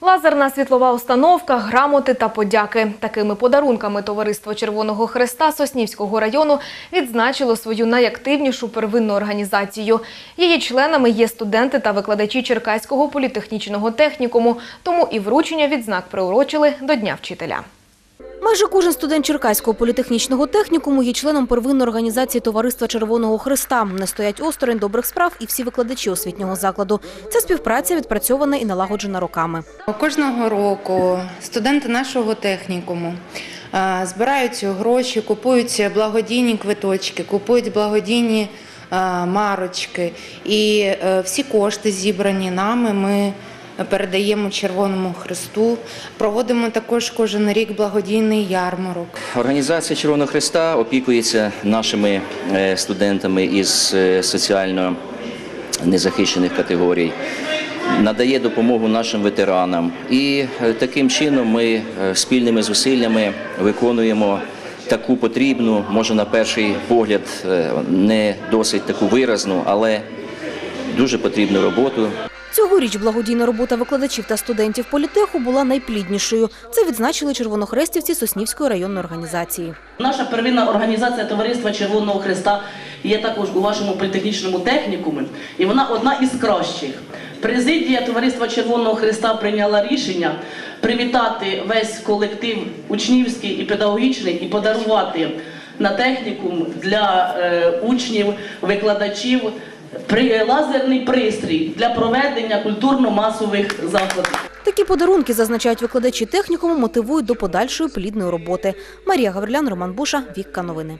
Лазерна світлова установка, грамоти та подяки. Такими подарунками Товариство Червоного Хреста Соснівського району відзначило свою найактивнішу первинну організацію. Її членами є студенти та викладачі Черкаського політехнічного технікуму, тому і вручення відзнак приурочили до Дня вчителя. Майже кожен студент Черкаського політехнічного технікуму є членом первинної організації Товариства Червоного Христа. Не стоять осторонь добрих справ і всі викладачі освітнього закладу. Ця співпраця відпрацьована і налагоджена роками. Кожного року студенти нашого технікуму збирають гроші, купують благодійні квиточки, купують благодійні марочки. І е, всі кошти зібрані нами ми передаємо Червоному Христу. Проводимо також кожен рік благодійний ярмарок. Організація Червоного Христа опікується нашими е, студентами із е, соціально незахищених категорій, надає допомогу нашим ветеранам. І е, таким чином ми спільними зусиллями виконуємо таку потрібну, може на перший погляд, не досить таку виразну, але дуже потрібну роботу. Цьогоріч благодійна робота викладачів та студентів політеху була найпліднішою. Це відзначили червонохрестівці Соснівської районної організації. Наша первинна організація Товариства Червоного Христа є також у вашому політехнічному технікумі, і вона одна із кращих. Президія Товариства Червоного Христа прийняла рішення привітати весь колектив учнівський і педагогічний і подарувати на технікум для е, учнів, викладачів лазерний пристрій для проведення культурно-масових заходів. Такі подарунки, зазначають викладачі технікуму, мотивують до подальшої плідної роботи. Марія Гаврилян, Роман Буша, Вікка Новини.